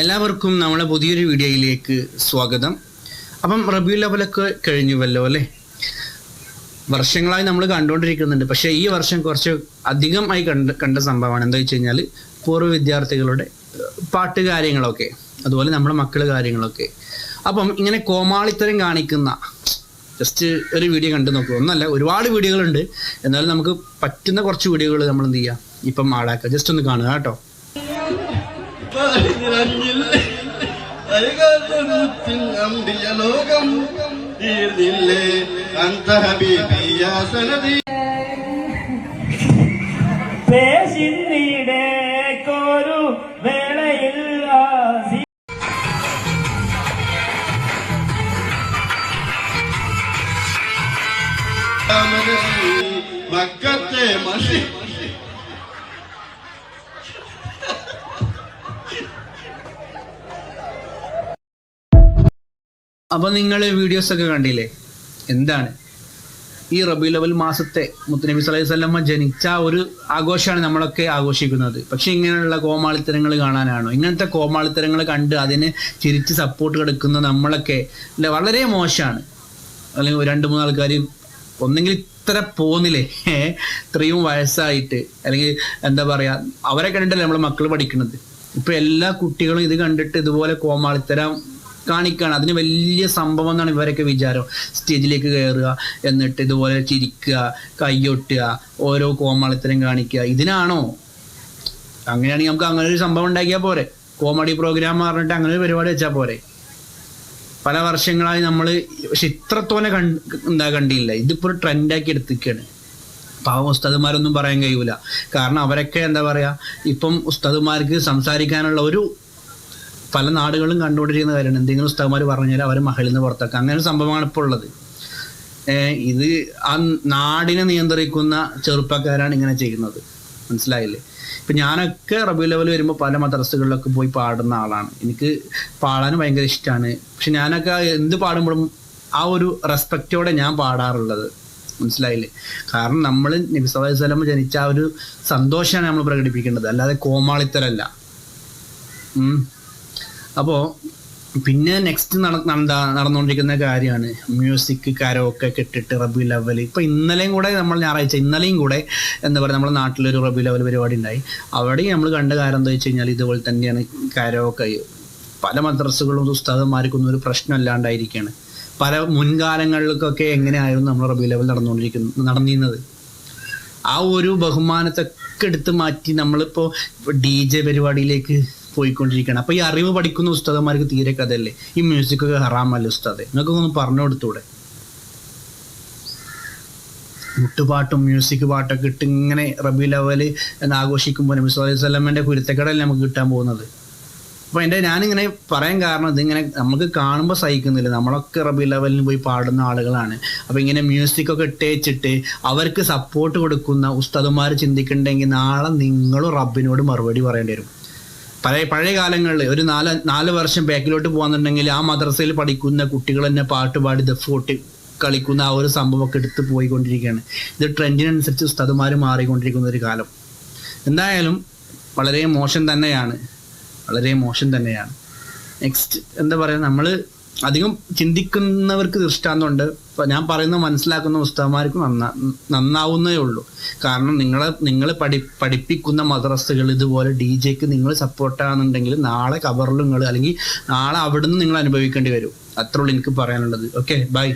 എല്ലാവർക്കും നമ്മളെ പുതിയൊരു വീഡിയോയിലേക്ക് സ്വാഗതം. അപ്പം റബിയു ലെവലൊക്കെ കഴിഞ്ഞുവല്ലോ അല്ലേ? വർഷങ്ങളായി നമ്മൾ കണ്ടുകൊണ്ടിരിക്കുന്നുണ്ട്. പക്ഷേ ഈ വർഷം കുറച്ച് അധികമായി കണ്ട കണ്ട സംഭവമാണ്. എന്താ വെച്ച് കഴിഞ്ഞാൽ പൂർവ വിദ്യാർത്ഥികളുടെ പാട്ട് കാര്യങ്ങളൊക്കെ അതുപോലെ നമ്മുടെ മക്കൾ കാര്യങ്ങളൊക്കെ. അപ്പം ഇങ്ങനെ കോമാളിത്തരം കാണിക്കുന്ന ജസ്റ്റ് ഒരു വീഡിയോ കണ്ടു നോക്കുക ഒന്നല്ല ഒരുപാട് വീഡിയോകളുണ്ട്. എന്നാലും നമുക്ക് പറ്റുന്ന കുറച്ച് വീഡിയോകൾ നമ്മൾ എന്ത് ചെയ്യാം? ഇപ്പം ആളാക്കുക ജസ്റ്റ് ഒന്ന് കാണുക കേട്ടോ. നിറഞ്ഞില്ലേ അരികാത്തമുത്തിൽ അമ്പിയ ലോകം തീർന്നില്ലേ? അന്ത ഹബീബിയ സനദി പേശിന്നിടേക്കൊരു മനസ്സി മക്കത്തെ മഷി അപ്പോൾ നിങ്ങൾ വീഡിയോസ് ഒക്കെ കണ്ടില്ലേ? എന്താണ്? ഈ റബി ലവൽ മാസത്തെ മുത്തനബി സലഹി വസല്ലമ ജനിച്ച ഒരു ആഘോഷമാണ് നമ്മളൊക്കെ ആഘോഷിക്കുന്നത്. പക്ഷെ ഇങ്ങനെയുള്ള കോമാളിത്തരങ്ങൾ കാണാനാണോ? ഇങ്ങനത്തെ കോമാളിത്തരങ്ങൾ കണ്ട് അതിന് ചിരിച്ച് സപ്പോർട്ട് കൊടുക്കുന്ന നമ്മളൊക്കെ അല്ല വളരെ മോശമാണ്. അല്ലെങ്കിൽ രണ്ട് മൂന്ന് ആൾക്കാർ ഒന്നെങ്കിൽ ഇത്ര പോന്നില്ലേ? ഇത്രയും വയസ്സായിട്ട്. അല്ലെങ്കിൽ എന്താ പറയാ അവരെ കണ്ടിട്ടല്ലേ നമ്മളെ മക്കൾ പഠിക്കുന്നത്? ഇപ്പൊ എല്ലാ കുട്ടികളും ഇത് കണ്ടിട്ട് ഇതുപോലെ കോമാളിത്തരം കാണിക്കുകയാണ് അതിന് വലിയ സംഭവം എന്നാണ് ഇവരൊക്കെ വിചാരം. സ്റ്റേജിലേക്ക് കയറുക എന്നിട്ട് ഇതുപോലെ ചിരിക്കുക കൈയൊട്ടുക ഓരോ കോമാളിത്തരം കാണിക്കുക. ഇതിനാണോ? അങ്ങനെയാണെങ്കിൽ നമുക്ക് അങ്ങനെ ഒരു സംഭവം ഉണ്ടാക്കിയാൽ പോരെ. കോമഡി പ്രോഗ്രാം പറഞ്ഞിട്ട് അങ്ങനെ ഒരു പരിപാടി വെച്ചാൽ പോരെ. പല വർഷങ്ങളായി നമ്മൾ പക്ഷെ ഇത്രത്തോനെ കണ്ട് എന്താ കണ്ടില്ല. ഇതിപ്പോൾ ഒരു ട്രെൻഡാക്കി എടുത്തിരിക്കുകയാണ് പാവം ഉസ്താദുമാരൊന്നും പറയാൻ കഴിയൂല. കാരണം അവരൊക്കെ എന്താ പറയുക ഇപ്പം ഉസ്താദുമാർക്ക് സംസാരിക്കാനുള്ള ഒരു പല നാടുകളും കണ്ടുകൊണ്ടിരിക്കുന്ന കാര്യമാണ്. എന്തെങ്കിലും ഉസ്താദുമാർ പറഞ്ഞാൽ അവർ മഹളിൽ നിന്ന് പുറത്താക്കുക അങ്ങനെ ഒരു സംഭവമാണ് ഇപ്പോൾ ഉള്ളത്. ഇത് ആ നാടിനെ നിയന്ത്രിക്കുന്ന ചെറുപ്പക്കാരാണ് ഇങ്ങനെ ചെയ്യുന്നത്. മനസ്സിലായില്ലേ? ഇപ്പൊ ഞാനൊക്കെ റബി ലെവൽ വരുമ്പോൾ പല മദ്രസകളിലൊക്കെ പോയി പാടുന്ന ആളാണ്. എനിക്ക് പാടാൻ ഭയങ്കര ഇഷ്ടമാണ് പക്ഷെ ഞാനൊക്കെ എന്ത് പാടുമ്പോഴും ആ ഒരു റെസ്പെക്റ്റോടെ ഞാൻ പാടാറുള്ളത്. മനസ്സിലായില്ലേ? കാരണം നമ്മൾ നബി അലൈഹി വസല്ലം ജനിച്ച ആ ഒരു സന്തോഷമാണ് നമ്മൾ പ്രകടിപ്പിക്കേണ്ടത്. അല്ലാതെ കോമാളിത്തരല്ല. അപ്പോൾ പിന്നെ നെക്സ്റ്റ് നട നടന്ന നടന്നുകൊണ്ടിരിക്കുന്ന കാര്യമാണ് മ്യൂസിക് കരോക്കെ കെട്ടിട്ട് റബി ലെവൽ ഇപ്പൊ ഇന്നലെയും കൂടെ നമ്മൾ ഞായറാഴ്ച ഇന്നലെയും കൂടെ എന്താ പറയുക നമ്മുടെ നാട്ടിലൊരു റബി ലെവൽ പരിപാടി ഉണ്ടായി. അവിടെയും നമ്മൾ കണ്ട കാര്യം എന്താ വെച്ച് കഴിഞ്ഞാൽ ഇതുപോലെ തന്നെയാണ് കരോക്കെ പല മദ്രസകളും ഉസ്താദന്മാർക്കൊന്നും ഒരു പ്രശ്നമല്ലാണ്ടായിരിക്കുകയാണ് പല മുൻകാലങ്ങളിലൊക്കെ എങ്ങനെയായിരുന്നു നമ്മൾ റബി ലെവൽ നടന്നുകൊണ്ടിരിക്കുന്നത് നടന്നിരുന്നത്? ആ ഒരു ബഹുമാനത്തൊക്കെ എടുത്ത് മാറ്റി നമ്മളിപ്പോ ഡി ജെ പരിപാടിയിലേക്ക് പോയിക്കൊണ്ടിരിക്കുകയാണ്. അപ്പൊ ഈ അറിവ് പഠിക്കുന്ന ഉസ്താദന്മാർക്ക് തീരെ കഥയല്ലേ? ഈ മ്യൂസിക് ഒക്കെ ഹറാമല്ലേ ഉസ്താദെ? നിങ്ങൾക്ക് ഒന്ന് പറഞ്ഞു കൊടുത്തൂടെ? മുട്ടുപാട്ടും മ്യൂസിക് പാട്ടൊക്കെ ഇട്ട് ഇങ്ങനെ റബി എന്ന് ആഘോഷിക്കുമ്പോൾ നബി അലൈഹി വസല്ലമയുടെ കുരുത്തക്കടല്ലേ നമുക്ക് കിട്ടാൻ പോകുന്നത്? അപ്പൊ എന്റെ ഞാനിങ്ങനെ പറയാൻ കാരണം ഇതിങ്ങനെ നമുക്ക് കാണുമ്പോൾ സഹിക്കുന്നില്ല. നമ്മളൊക്കെ റബി ലെവലിന് പോയി പാടുന്ന ആളുകളാണ്. അപ്പൊ ഇങ്ങനെ മ്യൂസിക് ഒക്കെ ഇട്ടേച്ചിട്ട് അവർക്ക് സപ്പോർട്ട് കൊടുക്കുന്ന ഉസ്താദുമാർ ചിന്തിക്കണ്ടെങ്കിൽ നാളെ നിങ്ങളും റബ്ബിനോട് മറുപടി പറയേണ്ടി വരും. പഴയ പഴയ കാലങ്ങളിൽ ഒരു നാല് നാല് വർഷം ബാക്കിലോട്ട് പോകുന്നുണ്ടെങ്കിൽ ആ മദ്രസയിൽ പഠിക്കുന്ന കുട്ടികൾ തന്നെ പാട്ടുപാടി ദഫോട്ട് കളിക്കുന്ന ആ ഒരു സംഭവമൊക്കെ എടുത്ത് പോയിക്കൊണ്ടിരിക്കുകയാണ്. ഇത് ട്രെൻഡിനനുസരിച്ച് ഉസ്താദുമാർ മാറിക്കൊണ്ടിരിക്കുന്ന ഒരു കാലം. എന്തായാലും വളരെ മോശം തന്നെയാണ്. വളരെ മോശം തന്നെയാണ്. നെക്സ്റ്റ് എന്താ പറയുക നമ്മൾ അധികം ചിന്തിക്കുന്നവർക്ക് ദൃഷ്ടാന്തമുണ്ട്. ഞാൻ പറയുന്നത് മനസ്സിലാക്കുന്ന ഉസ്താമാർക്ക് നന്നാ നന്നാവുന്നേ ഉള്ളൂ. കാരണം നിങ്ങളെ നിങ്ങൾ പഠി പഠിപ്പിക്കുന്ന മദ്രസകൾ ഇതുപോലെ ഡി ജെക്ക് നിങ്ങൾ സപ്പോർട്ടാണെന്നുണ്ടെങ്കിൽ നാളെ കവറിൽ നിങ്ങൾ അല്ലെങ്കിൽ നാളെ അവിടുന്ന് നിങ്ങൾ അനുഭവിക്കേണ്ടി വരും. അത്രേ ഉള്ളൂ എനിക്ക് പറയാനുള്ളത്. Okay bye